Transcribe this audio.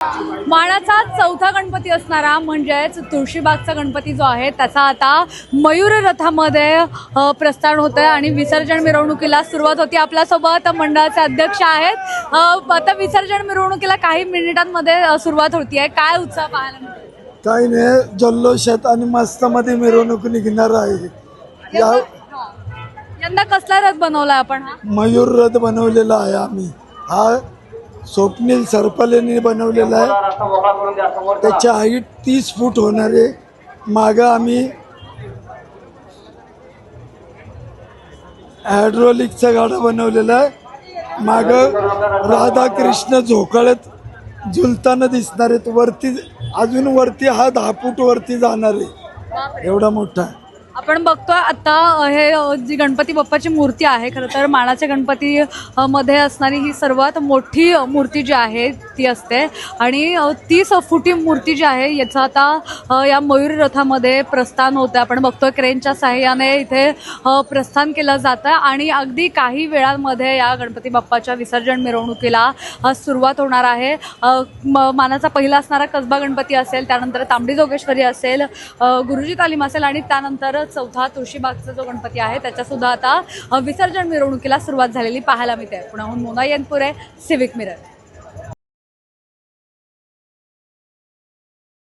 मानाचा चौथा गणपती असणारा म्हणजेच तुळशीबागचा गणपती जो आहे त्याचा आता मयूर रथामध्ये प्रस्थान होतंय आणि विसर्जन मिरवणुकीला सुरुवात होती. आपल्यासोबत मंडळाचे अध्यक्ष आहेत. आता विसर्जन मिरवणुकीला काही मिनिटांमध्ये सुरुवात होतीये. काय उत्साह पाहायला? काही नाही जल्लोषात आणि मस्तामध्ये मिरवणूक निघणार आहे. या. यंदा कसला रथ बनवलाय आपण मयूर रथ बनवलेला आहे आम्ही. हा स्वप्नील सरपालेने बनवलेला आहे. त्याच्या हाईट तीस फूट होणार आहे. मागं आम्ही हायड्रोलिकचा गाडा बनवलेला आहे. मागं राधाकृष्ण झोकाळ्यात झुलताना दिसणार आहेत. वरती अजून वरती हा दहा फूट वरती जाणार आहे. एवढा मोठा आहे. आपण बघतोय आता हे जी गणपती बाप्पाची मूर्ती आहे खरं तर मानाच्या गणपती मध्ये असणारी ही सर्वात मोठी मूर्ती जी आहे ती असते. आणि तीस फुटी मूर्ती जी आहे याचं आता या मयूर रथामध्ये प्रस्थान होतं आपण बघतोय क्रेनच्या सहाय्याने इथे प्रस्थान केलं जातं आणि अगदी काही वेळांमध्ये या गणपती बाप्पाच्या विसर्जन मिरवणुकीला सुरुवात होणार आहे. म- मानाचा पहिला असणारा कसबा गणपती असेल त्यानंतर तांबडी जोगेश्वरी असेल गुरुजी तालीम असेल आणि त्यानंतर चौथा तुळशीबागचा जो गणपती आहे त्याच्यासुद्धा आता विसर्जन मिरवणुकीला सुरुवात झालेली पाहायला मिळते. पुण्याहून मोना आहे सिविक मिरर